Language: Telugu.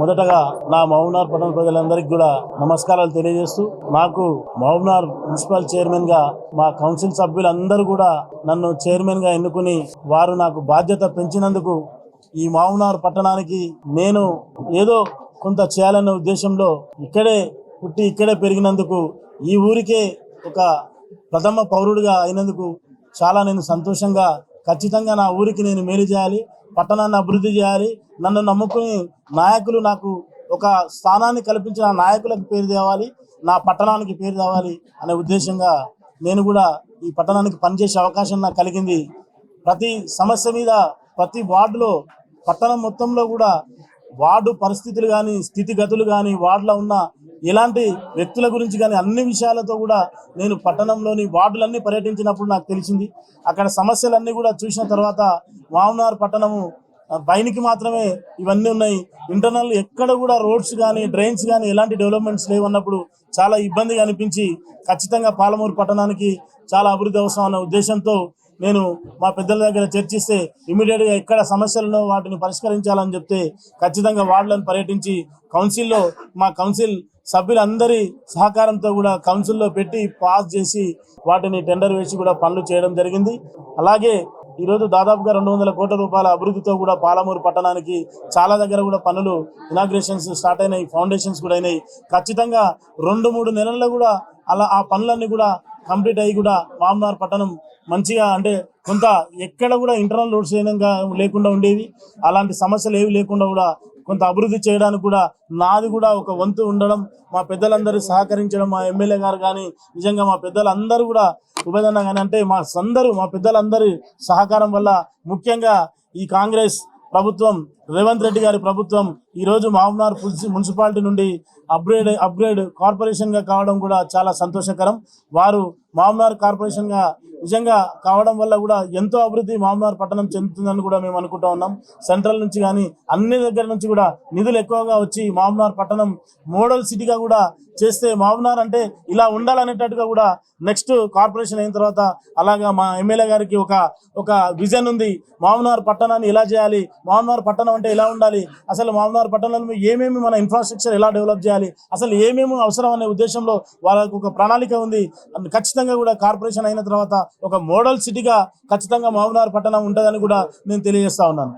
మొదటగా నా మహబూబ్నార్ పట్టణ ప్రజలందరికీ కూడా నమస్కారాలు తెలియజేస్తూ నాకు మహబూబ్నార్ మున్సిపల్ చైర్మన్గా మా కౌన్సిల్ సభ్యులందరూ కూడా నన్ను చైర్మన్గా ఎన్నుకుని వారు నాకు బాధ్యత పెంచినందుకు ఈ మహబూబ్నార్ పట్టణానికి నేను ఏదో కొంత చేయాలనే ఉద్దేశంలో ఇక్కడే పుట్టి ఇక్కడే పెరిగినందుకు ఈ ఊరికే ఒక ప్రథమ పౌరుడిగా అయినందుకు చాలా నేను సంతోషంగా ఖచ్చితంగా నా ఊరికి నేను మేలు చేయాలి. పట్టణాన్ని అభివృద్ధి చేయాలి. నన్ను నమ్ముకుని నాయకులు నాకు ఒక స్థానాన్ని కల్పించిన నాయకులకు పేరు తేవాలి. నా పట్టణానికి పేరు తేవాలి అనే ఉద్దేశంగా నేను కూడా ఈ పట్టణానికి పనిచేసే అవకాశం నాకు కలిగింది. ప్రతి సమస్య మీద ప్రతి వార్డులో పట్టణం మొత్తంలో కూడా వార్డు పరిస్థితులు కానీ స్థితిగతులు కానీ వార్డులో ఉన్న ఎలాంటి వ్యక్తుల గురించి కానీ అన్ని విషయాలతో కూడా నేను పట్టణంలోని వార్డులన్నీ పర్యటించినప్పుడు నాకు తెలిసింది. అక్కడ సమస్యలన్నీ కూడా చూసిన తర్వాత వామనార్ పట్టణము పైనకి మాత్రమే ఇవన్నీ ఉన్నాయి. ఇంటర్నల్ ఎక్కడ కూడా రోడ్స్ కానీ డ్రైన్స్ కానీ ఎలాంటి డెవలప్మెంట్స్ లేవన్నప్పుడు చాలా ఇబ్బందిగా అనిపించి ఖచ్చితంగా పాలమూరు పట్టణానికి చాలా అభివృద్ధి అవసరం అన్న ఉద్దేశంతో నేను మా పెద్దల దగ్గర చర్చిస్తే ఇమీడియట్గా ఎక్కడ సమస్యలను వాటిని పరిష్కరించాలని చెప్తే ఖచ్చితంగా వార్డులను పర్యటించి కౌన్సిల్లో మా కౌన్సిల్ సభ్యులందరి సహకారంతో కూడా కౌన్సిల్లో పెట్టి పాస్ చేసి వాటిని టెండర్ వేసి కూడా పనులు చేయడం జరిగింది. అలాగే ఈరోజు దాదాపుగా రెండు వందల కోట్ల రూపాయల అభివృద్ధితో కూడా పాలమూరు పట్టణానికి చాలా దగ్గర కూడా పనులు ఇనాగ్రేషన్స్ స్టార్ట్ అయినాయి ఫౌండేషన్స్ కూడా అయినాయి. ఖచ్చితంగా రెండు మూడు నెలల్లో కూడా అలా ఆ పనులన్నీ కూడా కంప్లీట్ అయ్యి కూడా మామనార్ పట్టణం మంచిగా అంటే కొంత ఎక్కడ కూడా ఇంటర్నల్ రోడ్స్ ఏనంగా లేకుండా ఉండేవి అలాంటి సమస్యలు ఏవి లేకుండా కూడా కొంత అభివృద్ధి చేయడానికి కూడా నాది కూడా ఒక వంతు ఉండడం మా పెద్దలందరూ సహకరించడం మా ఎమ్మెల్యే గారు కానీ నిజంగా మా పెద్దలందరూ కూడా ఉపదన్న కానీ అంటే మా అందరూ మా పెద్దలందరి సహకారం వల్ల ముఖ్యంగా ఈ కాంగ్రెస్ ప్రభుత్వం రేవంత్ రెడ్డి గారి ప్రభుత్వం ఈ రోజు మామనార్ మున్సిపాలిటీ నుండి అప్గ్రేడ్ అప్గ్రేడ్ కార్పొరేషన్గా కావడం కూడా చాలా సంతోషకరం. వారు మామనార్ కార్పొరేషన్గా నిజంగా కావడం వల్ల కూడా ఎంతో అభివృద్ధి మామనార్ పట్టణం చెందుతుందని కూడా మేము అనుకుంటా ఉన్నాం. సెంట్రల్ నుంచి కానీ అన్ని దగ్గర నుంచి కూడా నిధులు ఎక్కువగా వచ్చి మామనార్ పట్టణం మోడల్ సిటీగా కూడా చేస్తే మామూనార్ అంటే ఇలా ఉండాలనేటట్టుగా కూడా నెక్స్ట్ కార్పొరేషన్ అయిన తర్వాత అలాగా మా ఎమ్మెల్యే గారికి ఒక ఒక విజన్ ఉంది. మామనార్ పట్టణాన్ని ఎలా చేయాలి? మహబూబ్నార్ పట్టణం అంటే ఎలా ఉండాలి? అసలు మామూలు పట్టణంలో ఏమేమి మన ఇన్ఫ్రాస్ట్రక్చర్ ఎలా డెవలప్ చేయాలి? అసలు ఏమేమి అవసరం అనే ఉద్దేశంలో వాళ్ళకు ఒక ప్రణాళిక ఉంది. ఖచ్చితంగా కూడా కార్పొరేషన్ అయిన తర్వాత ఒక మోడల్ సిటీగా ఖచ్చితంగా మామూలు పట్టణం ఉంటుందని కూడా నేను తెలియజేస్తా ఉన్నాను.